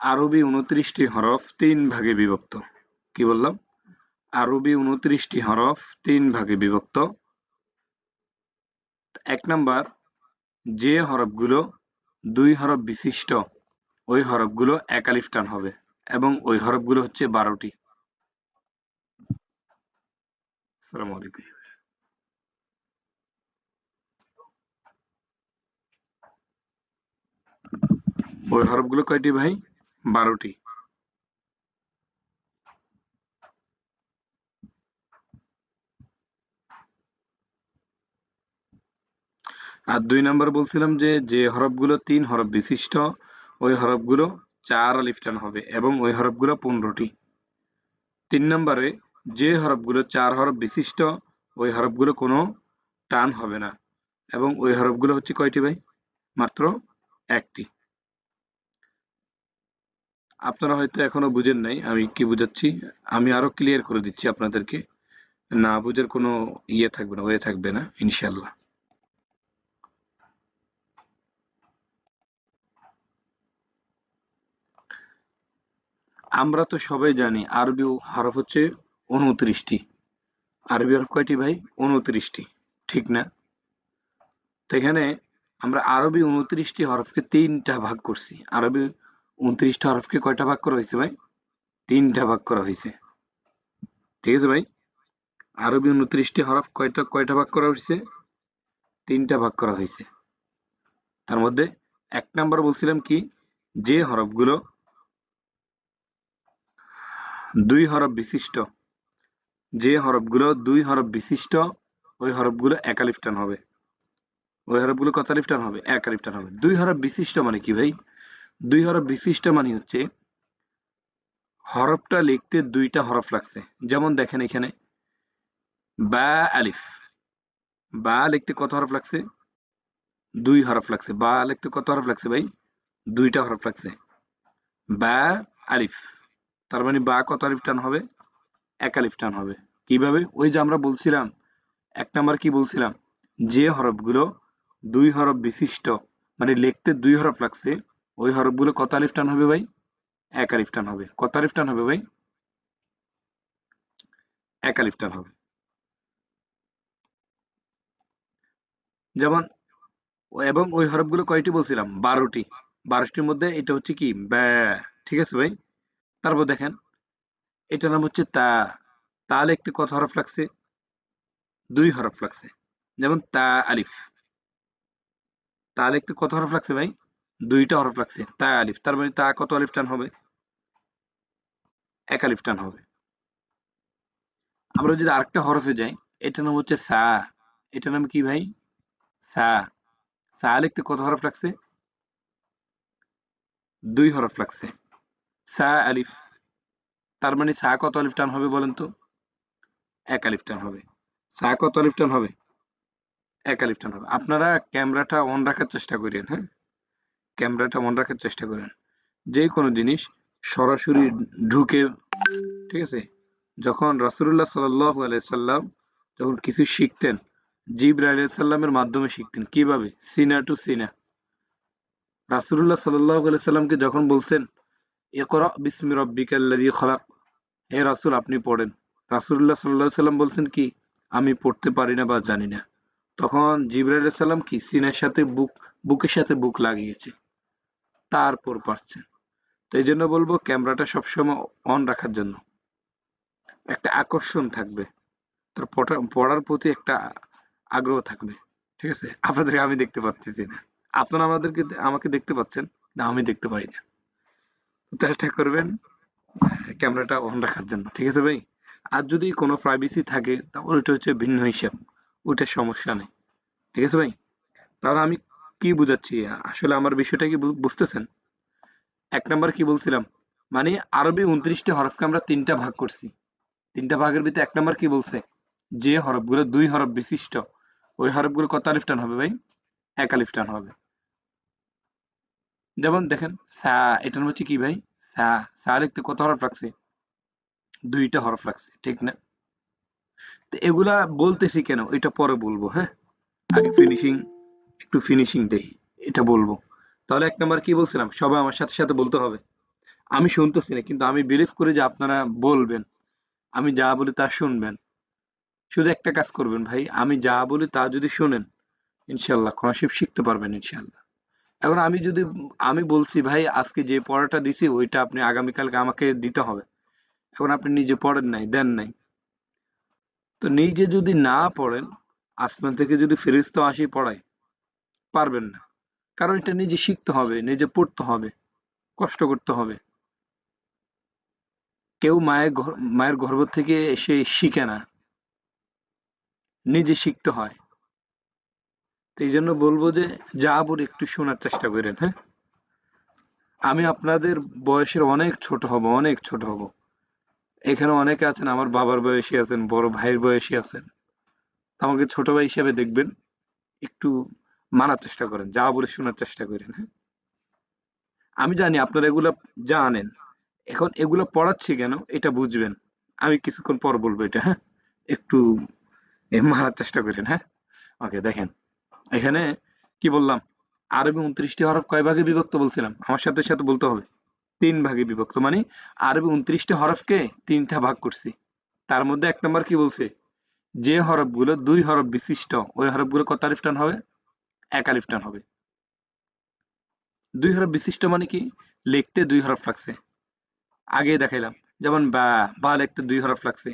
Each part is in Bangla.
আরবি উনত্রিশটি হরফ, তিন ভাগে বিভক্ত। কি বললাম? আরবি উনত্রিশটি হরফ, তিন ভাগে বিভক্ত। এক নাম্বার, যে হরফগুলো দুই হরফ বিশিষ্ট, ওই হরফগুলো একালিফ টান হবে এবং ওই হরফগুলো হচ্ছে বারোটি। আসসালামু আলাইকুম। ওই হরফগুলো কয়টি ভাই? বারোটি। আর দুই নম্বর বলছিলাম যে যে হরফগুলো তিন হরফ বিশিষ্ট, ওই হরফগুলো চার আলিফ টান হবে এবং ওই হরফগুলো পনেরোটি। তিন নম্বরে যে হরফগুলো চার হরফ বিশিষ্ট, ওই হরফগুলো কোনো টান হবে না। এবং ওই হরফগুলো হচ্ছে কয়টি ভাই? মাত্র একটি। আপনারা হয়তো এখনও বুঝেন নাই, আমি কি বুঝাচ্ছি? আমি আরও ক্লিয়ার করে দিচ্ছি আপনাদেরকে। না বুঝের কোনো ইয়ে থাকবে না, ওয়ে থাকবে না ইনশাল্লাহ আমরা তো সবাই জানি, আরবি হরফ হচ্ছে উনত্রিশটি। আরবি হরফ কয়টি ভাই? উনত্রিশটি, ঠিক না? তো এখানে আমরা আরবি উনত্রিশটি হরফকে তিনটা ভাগ করছি। আরবি উনত্রিশটা হরফকে কয়টা ভাগ করা হয়েছে ভাই? তিনটা ভাগ করা হয়েছে। ঠিক আছে ভাই? আরবি উনত্রিশটি হরফ কয়টা কয়টা ভাগ করা হয়েছে? তিনটা ভাগ করা হয়েছে। তার মধ্যে এক নাম্বার বলছিলাম কি, যে হরফগুলো দুই হরফ বিশিষ্ট, যে হরফগুলো দুই হরফ বিশিষ্ট, ওই হরফগুলো একালিফ টান হবে। ওই হরফগুলো কত আলিফটান হবে? এক আলিফ হবে। দুই হরফ বিশিষ্ট মানে কি ভাই? দুই হরফ বিশিষ্ট মানে হচ্ছে হরফটা লিখতে দুইটা হরফ লাগছে। যেমন দেখেন এখানে, বা আলিফ। বা লিখতে কত হরফ লাগছে? দুই হরফ লাগছে। বা লিখতে কত হরফ লাগছে ভাই? দুইটা হরফ লাগছে। বা আলিফ। তার মানে বা কত আলিফ টান হবে? এক আলিফ টান হবে। কীভাবে? ওই যে আমরা বলছিলাম, এক নাম্বার কি বলছিলাম? যে হরফগুলো দুই হরফ বিশিষ্ট মানে লিখতে দুই হরফ লাগছে ওই হরফগুলো কত আলিফ টান হবে ভাই? এক আলিফ টান হবে। কত আলিফ টান হবে ভাই? এক আলিফ টান হবে। যেমন, এবং ওই হরফগুলো কয়টি বলছিলাম? বারোটি। বারোটির মধ্যে এটা হচ্ছে কি? ব্যা, ঠিক আছে ভাই? তারপর দেখেন, এটার নাম হচ্ছে তা। তা একটি কত হরফ লাগছে? দুই হরফ লাগছে। যেমন তা আলিফ। তা লিখতে কত হরফ লাগছে ভাই? দুইটা হরফ লাগছে তা আলিফ, তার মানে তা কত আলিফ টান হবে? এক আলিফ টান হবে। আমরা যদি আরেকটা হরফে যাই, এটার নাম হচ্ছে সা। এটার নাম কি ভাই? সা। সা লিখতে কত হরফ লাগছে দুই হরফ লাগছে সা আলিফ। তার মানে সা কত আলিফ টান হবে বলেন তো? এক আলিফ টান হবে। সা কত আলিফ টান হবে? এক আলিফ টান হবে। আপনারা ক্যামেরাটা অন রাখার চেষ্টা করেন হ্যাঁ? ক্যামেরাটা অন রাখার চেষ্টা করেন। যে কোনো জিনিস সরাসরি ঢুকে, ঠিক আছে? যখন রাসুল্লাহ সাল্লাহ আলাইসাল্লাম যখন কিছু শিখতেন জিব্রা আলাইসাল্লামের মাধ্যমে শিখতেন, কীভাবে? সিনা টু সিনা। রাসুল্লাহ সাল্লাহ যখন বলছেন একরা বিসমি রব্বিকাল্লাজি খলাক হে রাসুল, আপনি পড়েন। রাসুল্লাহ সাল্লাহ সাল্লাম বলছেন কি, আমি পড়তে পারি না বা জানি না। তখন জিব্রাইল সাল্লাম কি? সিনের সাথে বুক, বুকের সাথে বুক লাগিয়েছে। তারপর পারছেন তো এই জন্য বলব ক্যামেরাটা সবসময় অন রাখার জন্য। একটা আকর্ষণ থাকবে। তার পড়ার প্রতি একটা আগ্রহ থাকবে। ঠিক আছে? আপনাদেরকে আমি দেখতে পাচ্ছি না। আপনারা আমাদেরকে আমাকে দেখতে পাচ্ছেন? না, আমি দেখতে পাই না। চেষ্টা করবেন ক্যামেরাটা অন রাখার জন্য। ঠিক আছে ভাই? আর যদি কোনো প্রাইভেসি থাকে, তাহলে ওইটা হচ্ছে ভিন্ন হিসাব। ওইটা সমস্যা নেই। ঠিক আছে ভাই? তাহলে আমি কি বুঝাচ্ছি? আসলে আমার বিষয়টা কি বুঝতেছেন? এক নাম্বার কি বলছিলাম? মানে আরবি উনত্রিশটি হরফকে আমরা তিনটা ভাগ করছি। তিনটা ভাগের ভিতরে এক নাম্বার কি বলছে? যে হরফগুলো দুই হরফ বিশিষ্ট, ওই হরফগুলো কত আলিফ টান হবে ভাই? এক আলিফ টান হবে। যেমন দেখেন, সা, এটার হচ্ছে কি ভাই? সা সা লিখতে কত হরফ লাগছে? দুইটা হরফ লাগছে, ঠিক না? তো এগুলা বলতেছি কেন? এটা পরে বলব হ্যাঁ? আগে ফিনিশিং একটু ফিনিশিং দেই, এটা বলব। তাহলে এক নাম্বার কি বলছিলাম? সবাই আমার সাথে সাথে বলতে হবে। আমি শুনতেছি না, কিন্তু আমি বিলিভ করি যে আপনারা বলবেন। আমি যা বলি তা শুনবেন। শুধু একটা কাজ করবেন ভাই, আমি যা বলি তা যদি শুনেন, ইনশাল্লাহ কোরআন শিখতে পারবেন ইনশাল্লাহ। এখন আমি যদি, আমি বলছি ভাই, আজকে যে পড়াটা দিছি, ওইটা আপনি আগামীকালকে আমাকে দিতে হবে। এখন আপনি নিজে পড়েন নাই, দেন নাই। তো নিজে যদি না পড়েন, আসমান থেকে যদি ফেরিস্তা আসি পড়ায় পারবেন না। কারণ এটা নিজে শিখতে হবে, নিজে পড়তে হবে, কষ্ট করতে হবে। কেউ মায়ের মায়ের গর্ভ থেকে এসে শিখে না। নিজে শিখতে হয়। তো এই জন্য বলব যে যা বলি একটু শোনার চেষ্টা করেন হ্যাঁ? আমি আপনাদের বয়সের অনেক ছোট হব, অনেক ছোট হব। এখানে অনেকে আছেন, আমার বাবার বয়সী আছেন, বড় ভাইয়ের বয়সী আছেন। আমাকে ছোট ভাই হিসেবে দেখবেন। একটু মানার চেষ্টা করেন, যা বলে শোনার চেষ্টা করেন হ্যাঁ? আমি জানি আপনারা এগুলা জানেন। এখন এগুলো পড়াচ্ছি কেন? এটা বুঝবেন। আমি কিছুক্ষণ পর বলব এটা হ্যাঁ? একটু মারার চেষ্টা করেন হ্যাঁ? ওকে, দেখেন। এখানে কি বললাম? আরবি উনত্রিশটি হরফ কয় ভাগে বিভক্ত বলছিলাম? আমার সাথে সাথে বলতে হবে। তিন ভাগে বিভক্ত মানে আরবি উনত্রিশটি হরফকে তিনটা ভাগ করছি। তার মধ্যে এক নম্বর কি বলছে? যে হরফগুলো দুই হরফ বিশিষ্ট, ওই হরফগুলো কত আলিফ টান হবে? এক টান হবে। দুই হরফ বিশিষ্ট মানে কি? লিখতে দুই হরফ লাগছে। আগে দেখাইলাম। যেমন বা বা লিখতে দুই হরফ লাগছে।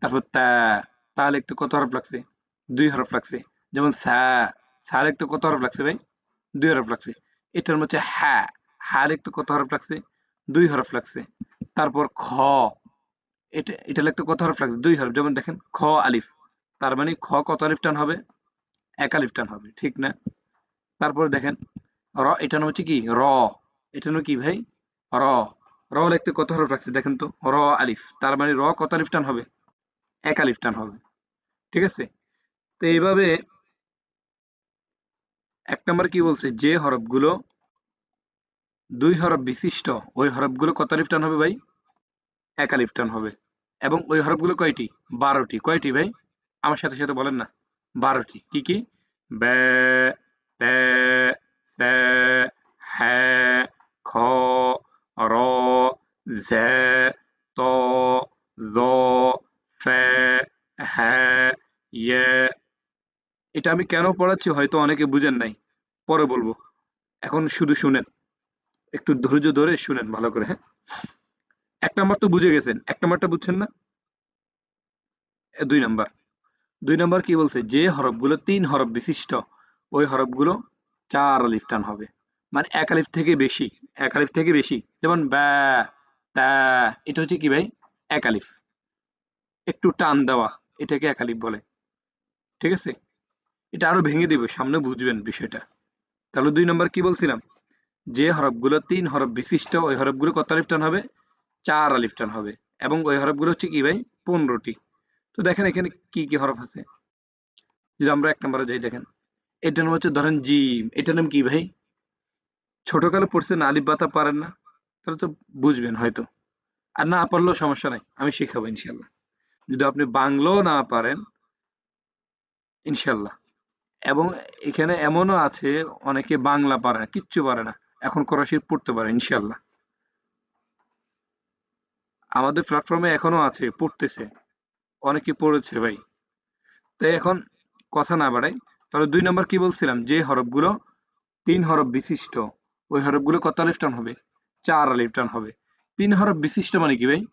তারপর তা তা লিখতে কত হরফ লাগছে? দুই হরফ লাগছে। যেমন সা সা লিখতে কত হরফ লাগছে ভাই? দুই হরফ লাগছে। এটার মধ্যে হ্যা হ্যা লিখতে কত হরফ লাগছে? দুই হরফ লাগছে। তারপর খ, এটা এটা লিখতে কত হরফ লাগছে? দুই হরফ। যেমন দেখেন, খ আলিফ। তার মানে খ কত আলিফ টান হবে? এক আলিফ টান হবে। ঠিক না? তারপর দেখেন, র, এটা নাম হচ্ছে কি? র। এটা নাম কি ভাই? র। র লিখতে কত হরফ রাখছে দেখেন তো? র আলিফ। তার মানে র কত আলিফ টান হবে? এক আলিফ টান হবে। ঠিক আছে? তো এইভাবে এক নম্বর কি বলছে? যে হরফগুলো, দুই হরফ বিশিষ্ট, ওই হরফগুলো কত আলিফ টান হবে ভাই? এক আলিফ টান হবে। এবং ওই হরফগুলো কয়টি? বারোটি। কয়টি ভাই? আমার সাথে সাথে বলেন না। বারোটি। কি কি? বে তে সে হ্যাঁ খ র ফে হ্যাঁ ইয়ে এটা আমি কেন পড়াচ্ছি হয়তো অনেকে বুঝেন নাই। পরে বলব। এখন শুধু শুনেন। একটু ধৈর্য ধরে শুনেন ভালো করে হ্যাঁ? এক নাম্বার তো বুঝে গেছেন। এক নাম্বারটা বুঝছেন না? দুই নাম্বার। দুই নাম্বার কি বলছে? যে হরফগুলো তিন হরফ বিশিষ্ট, ওই হরফগুলো চার আলিফ টান হবে। মানে এক আলিফ থেকে বেশি, এক আলিফ থেকে বেশি। যেমন ব্যা এটা হচ্ছে কি ভাই? এক আলিফ একটু টান দেওয়া, এটাকে এক আলিফ বলে। ঠিক আছে? এটা আরও ভেঙে দিব, সামনে বুঝবেন বিষয়টা। তাহলে দুই নম্বর কি বলছিলাম? যে হরফগুলো তিন হরফ বিশিষ্ট, ওই হরফগুলো কত আলিফ টান হবে? চার আলিফ টান হবে। এবং ওই হরফগুলো হচ্ছে কি ভাই? পনেরোটি। তো দেখেন এখানে কি কি হরফ আছে। যদি আমরা এক নম্বরে যাই, দেখেন। এটার নাম হচ্ছে, ধরেন জিম। এটার নাম কি ভাই? ছোটকালে পড়ছেন, আলিফ বাতা পারেন না। তাহলে তো বুঝবেন হয়তো। আর না পারলেও সমস্যা নাই, আমি শিখাবো ইনশাল্লাহ। যদি আপনি বাংলাও না পারেন, ইনশাল্লাহ। এবং এখানে এমনও আছে, অনেকে বাংলা পারে না, কিচ্ছু পারে না, এখন কোরআন পড়তে পারে, ইনশাল্লাহ। আমাদের প্ল্যাটফর্মে এখনও আছে, পড়তেছে। অনেকে পড়েছে ভাই। তো এখন কথা না বাড়াই, তাহলে দুই নম্বর কি বলছিলাম? যে হরফগুলো তিন হরফ বিশিষ্ট, ওই হরফগুলো কত আলিফ টান হবে? চার আলিফ টান হবে। তিন হরফ বিশিষ্ট মানে কি ভাই?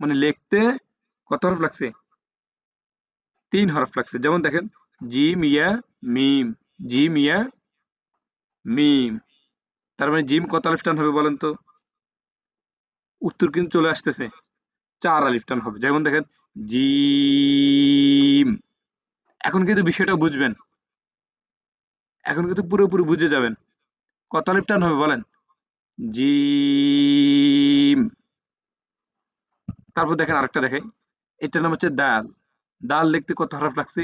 মানে লিখতে কত হরফ লাগছে? তিন হরফ লাগছে। যেমন দেখেন, জিম ইয়া মিম, জিম ইয়া মিম। তার মানে জিম কত আলিফ টান হবে বলেন তো? উত্তর কিন্তু চলে আসতেছে। চার আলিফ টান হবে। যেমন দেখেন, জিম। এখন কিন্তু বিষয়টা বুঝবেন। এখন কিন্তু পুরোপুরি বুঝে যাবেন। কত আলিফ টান হবে বলেন? জিম। তারপর দেখেন আরেকটা দেখে এটার নাম হচ্ছে দাল। দাল লিখতে কত হরফ লাগছে?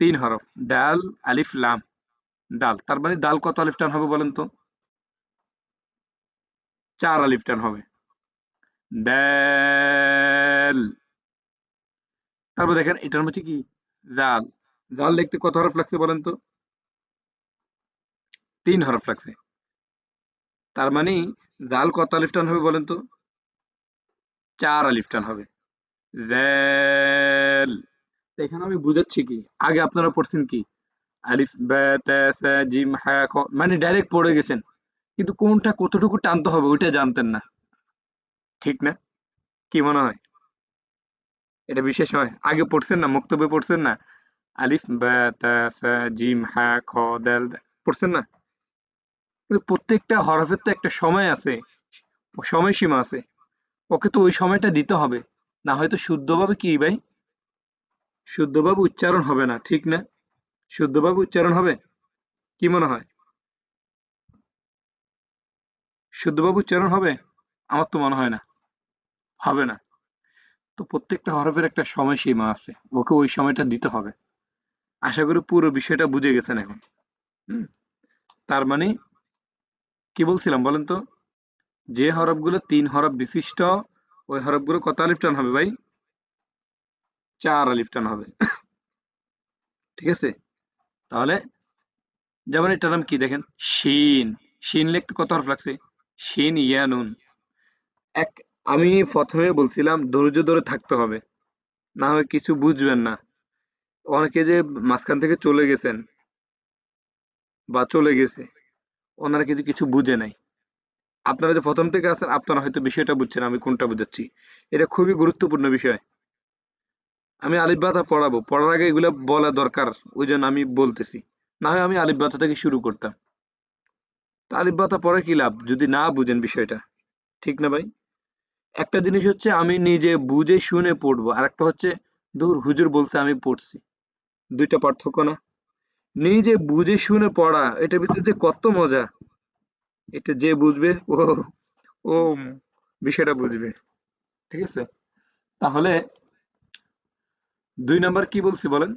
তিন হরফ। দাল, আলিফ, লাম। দাল। তার মানে দাল কত আলিফ টান হবে বলেন তো? চার আলিফ টান হবে। দাল। তারপর দেখেন এটার নাম হচ্ছে কি? জাল। জাল লিখতে কত হরফ লাগছে বলেন তো? তিন হরফ লাগছে। তার মানে জাল কত আলিফ টান হবে বলেন তো? চার আলিফ টান হবে জ্যাল এখানে আমি বুঝাচ্ছি কি? আগে আপনারা পড়ছেন কি? আলিফ জিম মানে ডাইরেক্ট পড়ে গেছেন। কিন্তু কোনটা কতটুকু টানতে হবে ওইটা জানতেন না। ঠিক না? কি মনে হয়? এটা বিশেষ হয়। আগে পড়ছেন না? মুক্তবে পড়ছেন না? আলিফ জিম হ্যাঁ খ, দেল পড়ছেন না? প্রত্যেকটা হরফের তো একটা সময় আছে, সময়সীমা আছে। ওকে তো ওই সময়টা দিতে হবে। না হয়তো শুদ্ধভাবে কি ভাই? শুদ্ধভাবে উচ্চারণ হবে না, ঠিক না? শুদ্ধভাবে উচ্চারণ হবে? কি মনে হয়? শুদ্ধভাবে উচ্চারণ হবে? আমার তো মনে হয় না। হবে না। তো প্রত্যেকটা হরফের একটা সময়সীমা আছে। ওকে ওই সময়টা দিতে হবে। আশা করি পুরো বিষয়টা বুঝে গেছেন এখন। তার মানে কি বলছিলাম বলেন তো? যে হরফগুলো তিন হরফ বিশিষ্ট, ওই হরফগুলো কত আলিফ টান হবে ভাই? চার আলিফ টান হবে। ঠিক আছে? তাহলে যেমন এটার নাম কি দেখেন? শিন। শিন লিখতে কত হরফ লাগছে? শিন ইয়া নুন। এক, আমি প্রথমে বলছিলাম ধৈর্য ধরে থাকতে হবে। না হয় কিছু বুঝবেন না। অনেকে যে মাঝখান থেকে চলে গেছেন বা চলে গেছে ওনারা কিন্তু কিছু বুঝে নাই। আপনারা যে প্রথম থেকে আছেন, আপনারা হয়তো বিষয়টা বুঝছেন, আমি কোনটা বুঝাচ্ছি। এটা খুবই গুরুত্বপূর্ণ বিষয়। আমি আলিফ বাতা পড়াবো। পড়ার আগে এগুলো বলা দরকার, ওই জন্য আমি বলতেছি। না হয় আমি আলিফ বাতা থেকে শুরু করতাম। তা আলিফ বাতা পড়ে কি লাভ? যদি না বুঝেন বিষয়টা। ঠিক না ভাই? একটা জিনিস হচ্ছে, আমি নিজে বুঝে শুনে পড়ব। আর একটা হচ্ছে দূর হুজুর বলছে আমি পড়ছি। দুইটা পার্থক্য না? নিজে বুঝে শুনে পড়া, এটার ভিতরে যে কত মজা। এটা যে বুঝবে, ও ও বিষয়টা বুঝবে। ঠিক আছে? তাহলে দুই নাম্বার কি বলছি বলেন?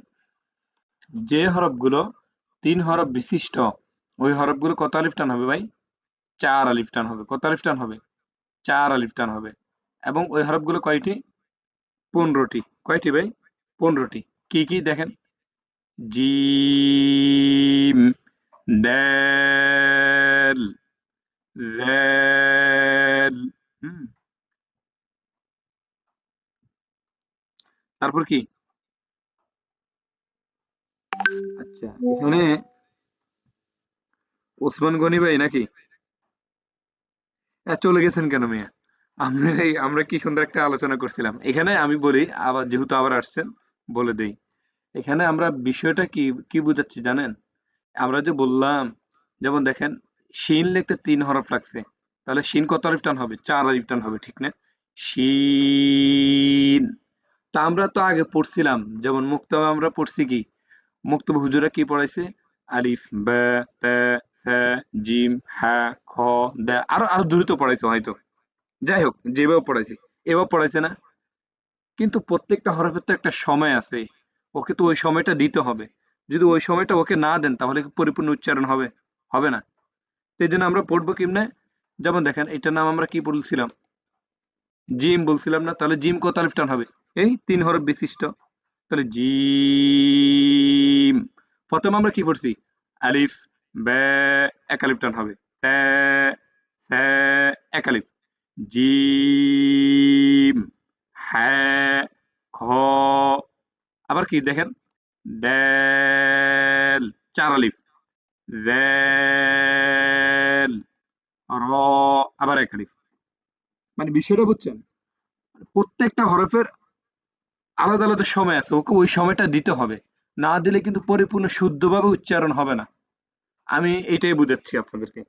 যে হরফগুলো তিন হরফ বিশিষ্ট, ওই হরফগুলো কত আলিফ টান হবে ভাই? চার আলিফ টান হবে। কত আলিফ টান হবে? চার আলিফ টান হবে। এবং ওই হরফগুলো কয়টি? পনেরোটি। কয়টি ভাই? পনেরোটি। কি কি দেখেন? জিম জেল হুম। তারপর কি? আচ্ছা এখানে ওসমান গনি ভাই নাকি? চলে গেছেন কেন মিয়া? আমরা আমরা কি সুন্দর একটা আলোচনা করছিলাম। এখানে আমি বলি, আবার যেহেতু আবার আসছেন, বলে দেই। এখানে আমরা বিষয়টা কি কি বুঝাচ্ছি জানেন? আমরা যে বললাম, যেমন দেখেন, শিন লিখতে তিন হরফ লাগছে। তাহলে শিন কত আলিফ টান হবে? চার আলিফ টান হবে, ঠিক না? শিন। তা আমরা তো আগে পড়ছিলাম, যেমন মুক্তবে আমরা পড়ছি কি? মুক্তবে হুজুরা কি পড়াইছে? আলিফ, বে, তে জিম, হা, খ আরও আরও দ্রুত পড়াইছে হয়তো। যাই হোক, যেভাবে পড়াইছি, এভাবে পড়াইছে না। কিন্তু প্রত্যেকটা হরফের তো একটা সময় আছে। ওকে তো ওই সময়টা দিতে হবে। যদি ওই সময়টা ওকে না দেন, তাহলে পরিপূর্ণ উচ্চারণ হবে? হবে না। সেই জন্য আমরা পড়ব কেমনে? যেমন দেখেন, এটার নাম আমরা কি বলছিলাম? জিম বলছিলাম না, তাহলে জিম কত আলিফ টান হবে? এই তিন হরফ বিশিষ্ট। তাহলে জিম। প্রথমে আমরা কি পড়ছি? আলিফ বে এক আলিফ টান হবে। এক আলিফ। জিম হ্যাঁ খ আবার কি দেখেন? দেল চার আলিফ। র আবার এক আলিফ। মানে বিষয়টা বুঝছেন? প্রত্যেকটা হরফের আলাদা আলাদা সময় আছে ওকে ওই সময়টা দিতে হবে। না দিলে কিন্তু পরিপূর্ণ শুদ্ধভাবে উচ্চারণ হবে না। আমি এটাই বুঝাচ্ছি আপনাদেরকে।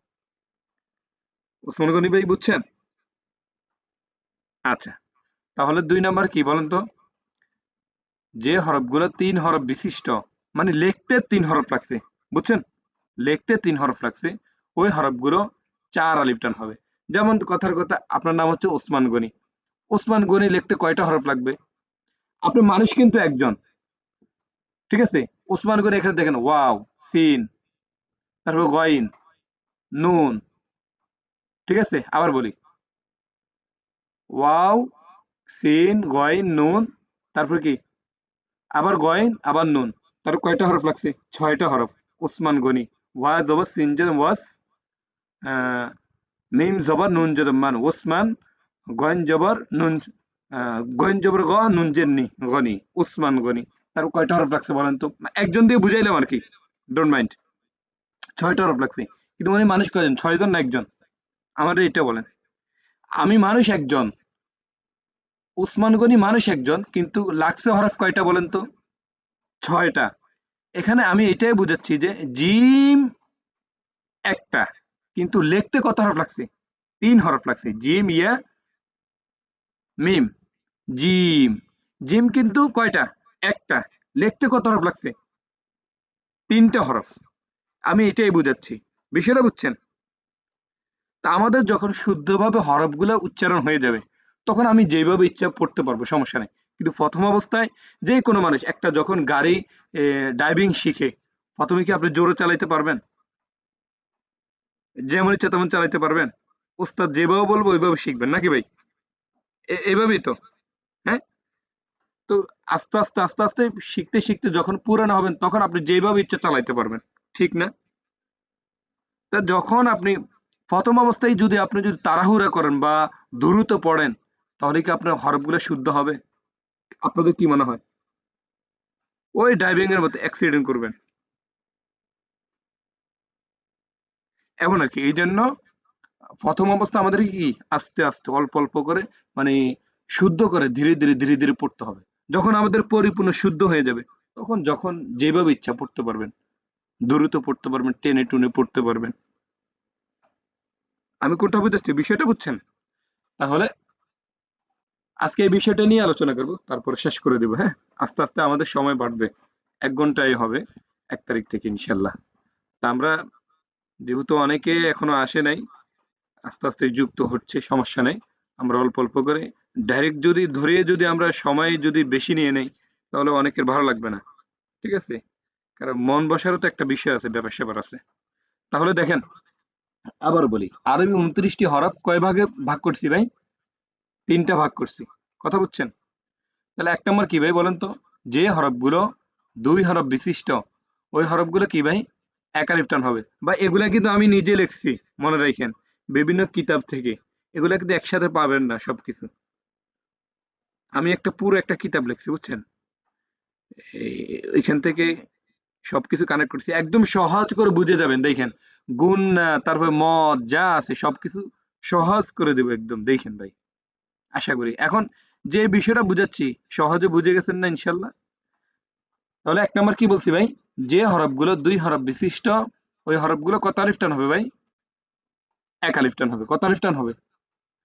ওসমান গনি ভাই বুঝছেন? আচ্ছা তাহলে দুই নাম্বার কি বলেন তো? যে হরফগুলো তিন হরফ বিশিষ্ট মানে লিখতে তিন হরফ লাগছে, বুঝছেন? লিখতে তিন হরফ লাগছে, ওই হরফগুলো চার আলিফ টান হবে। যেমন কথার কথা, আপনার নাম হচ্ছে ওসমান গনি। ওসমান গনি লিখতে কয়টা হরফ লাগবে? আপনি মানুষ কিন্তু একজন। ঠিক আছে? ওসমান গনি এখানে দেখেন, ওয়াও, সিন, তারপর গইন, নুন। ঠিক আছে? আবার বলি। ওয়াও, সিন, গইন, নুন, তারপর কি? আবার গইন আবার নুন। তার কয়টা হরফ লাগছে? ছয়টা হরফ। ওসমান গনি। ওয়া জবর সিন জবর ওয়াস মিম জবর নুন জবর মান। ওসমান গইন জবর নুন গইন জবর গ, নুন জেননি, গনি। উসমান গনি। তার কয়টা হরফ লাগছে বলেন তো? একজন দিয়ে বুঝাইলাম আর কি। ডোন্ট মাইন্ড ছয়টা হরফ লাগছে। কিন্তু উনি মানুষ কয়জন? ছয়জন না একজন? আমার এটা বলেন। আমি মানুষ একজন। উসমান গনি মানুষ একজন, কিন্তু লাগছে হরফ কয়টা বলেন তো? ছয়টা। এখানে আমি এটাই বুঝাচ্ছি যে জিম একটা, কিন্তু লিখতে কত হরফ লাগছে? তিন হরফ লাগছে। জিম, ইয়া, মিম। জিম। জিম কিন্তু কয়টা? একটা। লিখতে কত হরফ লাগছে? তিনটা হরফ। আমি এটাই বুঝাচ্ছি। বিষয়টা বুঝছেন? তা আমাদের যখন শুদ্ধভাবে হরফগুলো উচ্চারণ হয়ে যাবে তখন আমি যেভাবে ইচ্ছা পড়তে পারব, সমস্যা নেই। কিন্তু প্রথম অবস্থায় যে কোনো মানুষ, একটা যখন গাড়ি ড্রাইভিং শিখে, প্রথমে কি আপনি জোরে চালাইতে পারবেন? যেমন ইচ্ছা তেমন চালাইতে পারবেন। ওস্তাদ যেভাবে বলব ওইভাবে শিখবেন, নাকি ভাই? এভাবেই তো হ্যাঁ? তো আস্তে আস্তে আস্তে আস্তে শিখতে শিখতে যখন পুরানো হবেন, তখন আপনি যেভাবে ইচ্ছা চালাইতে পারবেন, ঠিক না? তা যখন আপনি, প্রথম অবস্থায় যদি আপনি যদি তাড়াহুড়া করেন বা দ্রুত পড়েন তাহলে কি আপনার হরফগুলো শুদ্ধ হবে? আপনাদের কি মনে হয়? ওই ড্রাইভিং এর মতো অ্যাক্সিডেন্ট করবেন। এমন আর কি, এই জন্য প্রথম অবস্থা আমাদের কি? আস্তে আস্তে, অল্প অল্প করে মানে শুদ্ধ করে ধীরে ধীরে ধীরে ধীরে পড়তে হবে। যখন আমাদের পরিপূর্ণ শুদ্ধ হয়ে যাবে, তখন যখন যেভাবে ইচ্ছা পড়তে পারবেন। দ্রুত পড়তে পারবেন, টেনে টুনে পড়তে পারবেন। আমি কোনটা বুঝাচ্ছি বিষয়টা বুঝছেন? তাহলে আজকে এই বিষয়টা নিয়ে আলোচনা করব, তারপরে শেষ করে দেবো হ্যাঁ? আস্তে আস্তে আমাদের সময় বাড়বে, এক ঘন্টায় হবে, এক তারিখ থেকে ইনশাল্লাহ। তা আমরা, যেহেতু অনেকে এখনও আসে নাই, আস্তে আস্তে যুক্ত হচ্ছে, সমস্যা নেই, আমরা অল্প অল্প করে ডাইরেক্ট যদি ধরিয়ে যদি আমরা সময় যদি বেশি নিয়ে নেই, তাহলে অনেকের ভালো লাগবে না, ঠিক আছে? কারণ মন বসারও তো একটা বিষয় আছে, ব্যাপার স্যাপার আছে। তাহলে দেখেন, আবার বলি, আরবি উনত্রিশটি হরফ কয় ভাগে ভাগ করছি ভাই? তিনটা ভাগ করছি। কথা বুঝছেন? তাহলে এক নম্বর কি ভাই বলেন তো? যে হরফগুলো দুই হরফ বিশিষ্ট, ওই হরফগুলো কি ভাই? একালিফ টান হবে। বা এগুলা কিন্তু আমি নিজে লিখছি, মনে রাখেন, বিভিন্ন কিতাব থেকে। এগুলা কিন্তু একসাথে পাবেন না সবকিছু। আমি একটা পুরো একটা কিতাব লিখছি, বুঝছেন? এই- ওইখান থেকে সবকিছু কানেক্ট করছি। একদম সহজ করে বুঝে যাবেন, দেখেন। গুণ, তারপরে মদ, যা আছে সবকিছু সহজ করে দেবো একদম, দেখেন ভাই। আশা করি। এখন যে বিষয়টা বুঝাচ্ছি, সহজে বুঝে গেছেন না ইনশাল্লাহ তাহলে এক নম্বর কি বলছি ভাই? যে হরফগুলো দুই হরফ বিশিষ্ট, ওই হরফগুলো কত আলিফ টান হবে ভাই? এক আলিফ টান হবে। কত আলিফ টান হবে?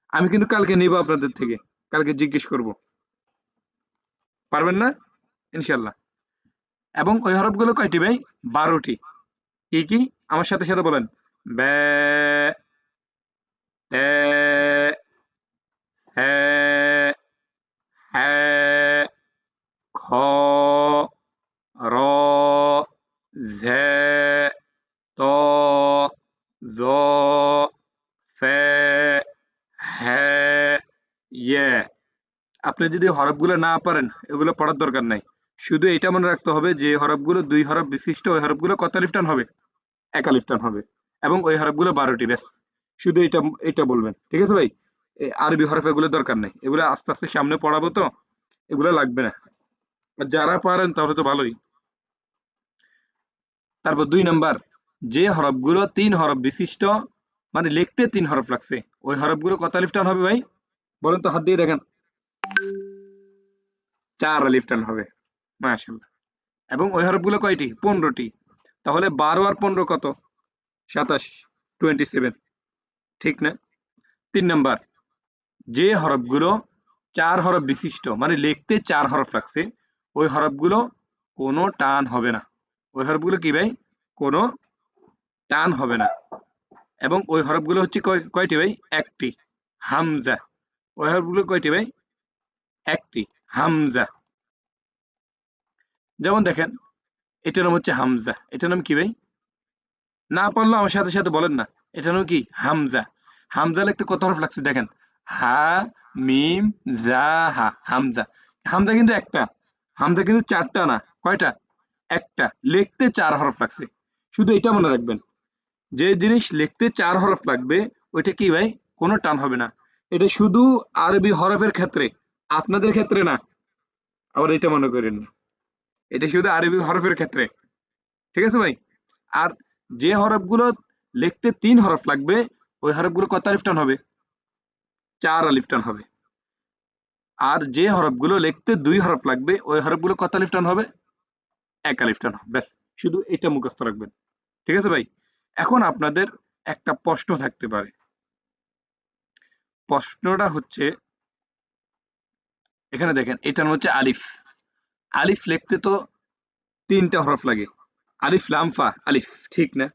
আমি কিন্তু কালকে নিব আপনাদের থেকে। কালকে জিজ্ঞেস করব। পারবেন না? ইনশাল্লাহ এবং ওই হরফগুলো কয়টি ভাই? বারোটি। কি কি? আমার সাথে সাথে বলেন। ব্যা হ্যাঁ খ র, ঝে, ত, জ, ফে হ্যাঁ ইয়ে আপনি যদি হরফগুলো না পারেন, এগুলো পড়ার দরকার নাই। শুধু এটা মনে রাখতে হবে যে হরফগুলো দুই হরফ বিশিষ্ট, ওই হরফগুলো কত লিফটান হবে? এক লিফটান হবে। এবং ওই হরফগুলো বারোটি, ব্যাস। শুধু এটা এটা বলবেন, ঠিক আছে ভাই? আরবি হরফ এগুলো দরকার নেই। এগুলো আস্তে আস্তে সামনে পড়াবো তো, এগুলো লাগবে না। যারা পারেন তাহলে তো ভালোই। তারপর দুই নাম্বার, যে হরফগুলো তিন হরফ বিশিষ্ট মানে লিখতে তিন হরফ লাগছে, ওই হরফগুলো কত লিফটান হবে ভাই? বলেন তো হাত দিয়ে দেখেন। চার আলিফ টান হবে মাশাল্লাহ এবং ওই হরফগুলো কয়টি? পনেরোটি। তাহলে বারো আর পনেরো কত? সাতাশ টোয়েন্টি সেভেন ঠিক না? তিন নাম্বার, যে হরফগুলো চার হরফ বিশিষ্ট মানে লিখতে চার হরফ লাগছে ওই হরফগুলো কোনো টান হবে না। ওই হরফগুলো কি ভাই? কোনো টান হবে না। এবং ওই হরফগুলো হচ্ছে কয়টি ভাই? একটি। হামজা। ওই হরফগুলো কয়টি ভাই? একটি। হামজা। যেমন দেখেন, এটার নাম হচ্ছে হামজা। এটার নাম কি ভাই? না পারলেও আমার সাথে সাথে বলেন না। এটার নাম কি? হামজা। হামজা লিখতে কত হরফ লাগছে দেখেন? হা, মিম, জা, হা, হামজা। হামজা কিন্তু একটা। হামজা কিন্তু চারটা না, কয়টা? একটা। লিখতে চার হরফ লাগছে। শুধু এটা মনে রাখবেন। যে জিনিস লিখতে চার হরফ লাগবে, ওইটা কি ভাই? কোনো টান হবে না। এটা শুধু আরবি হরফের ক্ষেত্রে, আপনাদের ক্ষেত্রে না। আবার এটা মনে করেন। এটা শুধু আরবি হরফের ক্ষেত্রে। ঠিক আছে ভাই? আর যে হরফগুলো লিখতে তিন হরফ লাগবে, ওই হরফগুলো কত আলিফ টান হবে? চার আলিফ টান হবে। আর যে হরফগুলো লিখতে দুই হরফ লাগবে, ওই হরফগুলো কত আলিফ টান হবে? এক আলিফ টান হবে, ব্যাস। শুধু এটা মুখস্থ রাখবেন। ঠিক আছে ভাই? এখন আপনাদের একটা প্রশ্ন থাকতে পারে। প্রশ্নটা হচ্ছে, এখানে দেখেন, এটার হচ্ছে আলিফ। আলিফ লিখতে তো তিনটা হরফ লাগে। আলিফ লামফা আলিফ, ঠিক না?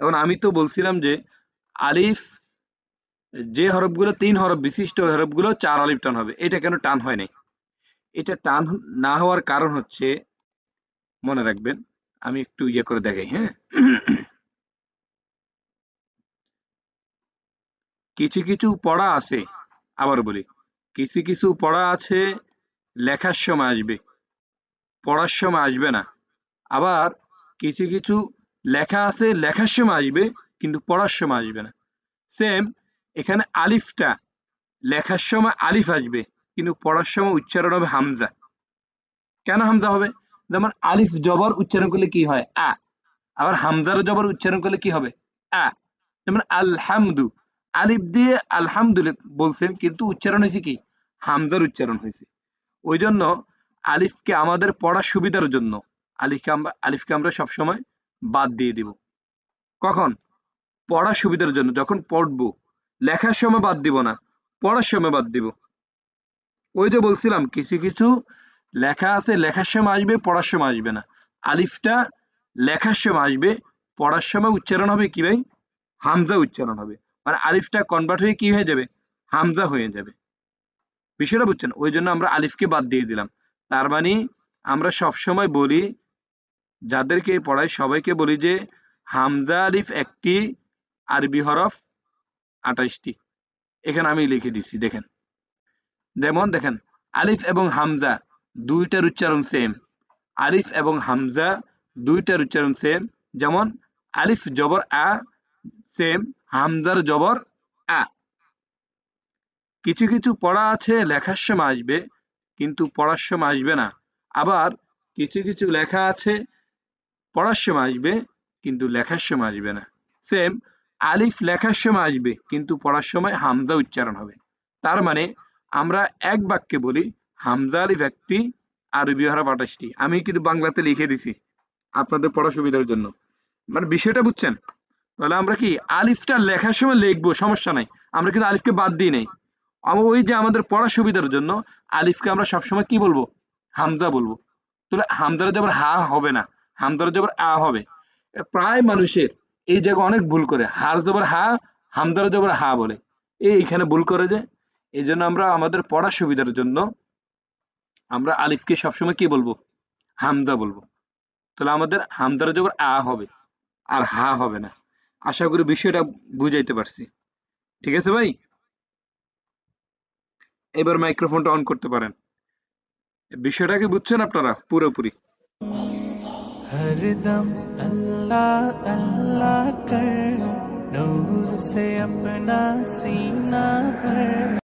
এখন আমি তো বলছিলাম যে আলিফ যে হরফগুলো তিন হরফ বিশিষ্ট হরফগুলো চার আলিফ টান হবে, এটা কেন টান হয় নাই? এটা টান না হওয়ার কারণ হচ্ছে, মনে রাখবেন, আমি একটু ইয়ে করে দেখাই হ্যাঁ? কিছু কিছু পড়া আছে, আবার বলি, কিছু কিছু পড়া আছে, লেখার সময় আসবে, পড়ার সময় আসবে না, আবার কিছু কিছু লেখা আছে, লেখার সময় আসবে, কিন্তু পড়ার সময় আসবে না। সেম এখানে আলিফটা, লেখার সময় আলিফ আসবে, কিন্তু পড়ার সময় উচ্চারণ হবে হামজা। কেন হামজা হবে? যেমন আলিফ জবর উচ্চারণ করলে কি হয়? আ। আবার হামজার জবর উচ্চারণ করলে কি হবে? আ। যেমন আলহামদু। আলিফ দিয়ে আলহামদুলিল্লাহ বলছেন, কিন্তু উচ্চারণ হয়েছে কি? হামজার উচ্চারণ হয়েছে। ওই জন্য আলিফকে আমাদের পড়ার সুবিধার জন্য আলিফকে আমরা আলিফকে আমরা সবসময় বাদ দিয়ে দিব। কখন? পড়ার সুবিধার জন্য। যখন পড়ব লেখার সময় বাদ দিব না, পড়ার সময় বাদ দিব। ওই যে বলছিলাম, কিছু কিছু লেখা আছে, লেখার সময় আসবে, পড়ার সময় আসবে না। আলিফটা লেখার সময় আসবে, পড়ার সময় উচ্চারণ হবে কি ভাই? হামজা উচ্চারণ হবে। মানে আলিফটা কনভার্ট হয়ে কি হয়ে যাবে? হামজা হয়ে যাবে। বিষয়টা বুঝছেন? ওই জন্য আমরা আলিফকে বাদ দিয়ে দিলাম। তার মানে আমরা সব সময় বলি, যাদেরকে পড়াই, সবাইকে বলি যে হামজা আলিফ একটি আরবি হরফ আঠাইশটি। এখানে আমি লিখে দিচ্ছি দেখেন। যেমন দেখেন, আলিফ এবং হামজা দুইটার উচ্চারণ সেম আলিফ এবং হামজা দুইটার উচ্চারণ সেম যেমন, আলিফ জবর আ সেম হামজার জবর আ। কিছু কিছু পড়া আছে, লেখার সময় আসবে, কিন্তু পড়ার সময় আসবে না। আবার কিছু কিছু লেখা আছে, পড়ার সময় আসবে, কিন্তু লেখার সময় আসবে না। সেম আলিফ লেখার সময় আসবে, কিন্তু পড়ার সময় হামজা উচ্চারণ হবে। তার মানে আমরা এক বাক্যে বলি, হামজা আলিফ একটি আরবি হরফ আঠাশটি। আমি কিন্তু বাংলাতে লিখে দিছি আপনাদের পড়া সুবিধার জন্য। মানে বিষয়টা বুঝছেন? তাহলে আমরা কি আলিফটা লেখার সময় লিখব? সমস্যা নাই। আমরা কিন্তু আলিফকে বাদ দিই নাই। ওই যে আমাদের পড়া সুবিধার জন্য আলিফকে আমরা সবসময় কি বলব? হামজা বলব। তাহলে হামজার জবর হা হবে না, হামজার জবর আ হবে প্রায় মানুষের এই জায়গায় অনেক ভুল করে। হার জবর হা হামজার জবর হা বলে। এই এখানে ভুল করে যে। এই জন্য আমরা আমাদের পড়ার সুবিধার জন্য আমরা আলিফকে সবসময় কি বলব? হামদা বলব। তাহলে আমাদের হামদার জবর আ হবে, আর হা হবে না। আশা করি বিষয়টা বুঝাইতে পারছি। ঠিক আছে ভাই? এবার মাইক্রোফোনটা অন করতে পারেন। বিষয়টাকে বুঝছেন আপনারা? পুরোপুরি। हरदम अल्लाह अल्लाह कर नूर से अपना सीना भर